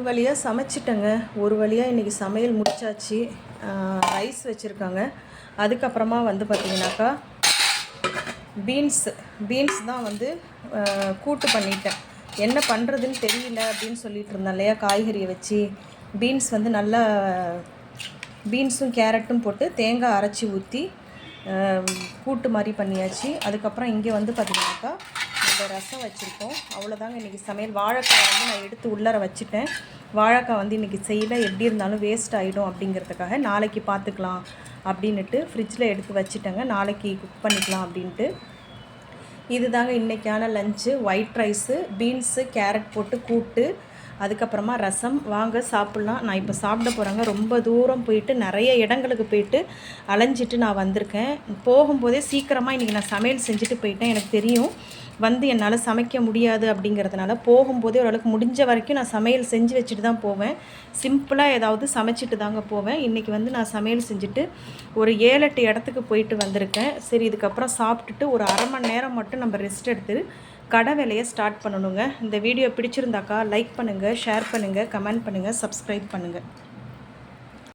ஒரு வழியாக சமைச்சிட்டேங்க. ஒரு வழியாக இன்றைக்கி சமையல் முடிச்சாச்சு. ரைஸ் வச்சுருக்காங்க. அதுக்கப்புறமா வந்து பார்த்திங்கனாக்கா பீன்ஸ் பீன்ஸ் தான் வந்து கூட்டு பண்ணிட்டேன். என்ன பண்ணுறதுன்னு தெரியல அப்படின்னு சொல்லிட்டு இருந்தேன் இல்லையா காய்கறியை வச்சு. பீன்ஸ் வந்து நல்லா பீன்ஸும் கேரட்டும் போட்டு தேங்காய் அரைச்சி ஊற்றி கூட்டு மாதிரி பண்ணியாச்சு. அதுக்கப்புறம் இங்கே வந்து பார்த்திங்கனாக்கா இந்த ரசம் வச்சுருக்கோம். அவ்வளோதாங்க இன்றைக்கி சமையல். வாழைக்காய் வந்து நான் எடுத்து உள்ளார வச்சுட்டேன். வாழைக்காய் வந்து இன்றைக்கி செய்யல. எப்படி இருந்தாலும் வேஸ்ட் ஆகிடும் அப்படிங்கிறதுக்காக நாளைக்கு பார்த்துக்கலாம் அப்படின்னுட்டு ஃப்ரிட்ஜில் எடுத்து வச்சுட்டேங்க. நாளைக்கு குக் பண்ணிக்கலாம் அப்படின்ட்டு. இதுதாங்க இன்றைக்கான lunch white rice beans carrot போட்டு கூட்டு அதுக்கப்புறமா ரசம். வாங்க சாப்பிட்லாம். நான் இப்போ சாப்பிட போகிறேங்க ரொம்ப தூரம் போயிட்டு நிறைய இடங்களுக்கு போயிட்டு அலைஞ்சிட்டு நான் வந்திருக்கேன். போகும்போதே சீக்கிரமாக இன்றைக்கி நான் சமையல் செஞ்சுட்டு போயிட்டேன். எனக்கு தெரியும். வந்து என்னால் சமைக்க முடியாது அப்படிங்கிறதுனால போகும்போதே ஓரளவுக்கு முடிஞ்ச வரைக்கும் நான் சமையல் செஞ்சு வச்சுட்டு தான் போவேன். சிம்பிளாக ஏதாவது சமைச்சிட்டு தாங்க போவேன். இன்றைக்கி வந்து நான் சமையல் செஞ்சுட்டு ஒரு ஏழு எட்டு இடத்துக்கு போயிட்டு வந்திருக்கேன். சரி இதுக்கப்புறம் சாப்பிட்டுட்டு ஒரு அரை மணி நேரம் மட்டும் நம்ம ரெஸ்ட் எடுத்து கடை வேலையை ஸ்டார்ட் பண்ணணுங்க. இந்த வீடியோ பிடிச்சிருந்தாக்கா லைக் பண்ணுங்கள் ஷேர் பண்ணுங்கள் கமெண்ட் பண்ணுங்கள் சப்ஸ்கிரைப் பண்ணுங்கள்